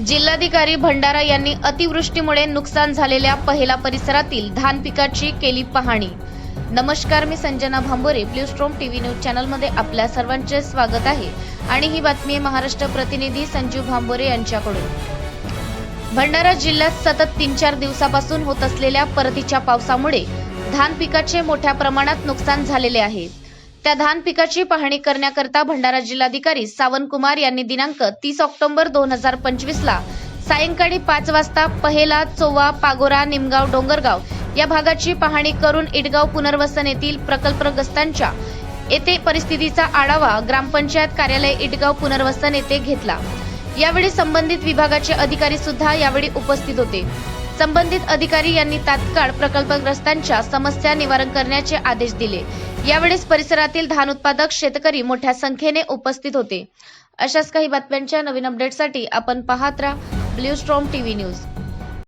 जिल्हाधिकारी भंडारा यांनी अतिवृष्टीमुळे नुकसान झालेल्या पहिला परिसरातील धान पिकाची केली पाहणी. नमस्कार मी Sanjana Bhambore blue storm TV news चॅनलमध्ये आपल्या सर्वांचे स्वागत आहे. आणि ही बातमी आहे महाराष्ट्र प्रतिनिधी संजीव भांबोरे यांच्याकडून. भंडारा जिल्ह्यात सतत तीन चार दिवसापासून होत असलेल्या परतीच्या पावसामुळे धान पिकाचे मोठ्या प्रमाणात नुकसान झालेले आहे. त्या धान पिकाची पाहणी करण्याकरता भंडारा जिल्हाधिकारी सावंत कुमार यांनी दिनांक तीस ऑक्टोबर दोन हजार पंचवीस ला सायंकाळी पाच वाजता पहेला चोवा पागोरा निमगाव डोंगरगाव या भागाची पाहणी करून इटगाव पुनर्वसन येथील प्रकल्पग्रस्तांच्या येथे परिस्थितीचा आढावा ग्रामपंचायत कार्यालय इटगाव पुनर्वसन येथे घेतला. यावेळी संबंधित विभागाचे अधिकारी सुद्धा यावेळी उपस्थित होते. संबंधित अधिकारी यांनी तात्काळ प्रकल्पग्रस्तांच्या समस्या निवारण करण्याचे आदेश दिले. यावेळेस परिसरातील धान उत्पादक शेतकरी मोठ्या संख्येने उपस्थित होते. अशाच काही बातम्यांच्या नवीन अपडेटसाठी आपण पाहत राहा. Blue storm TV news.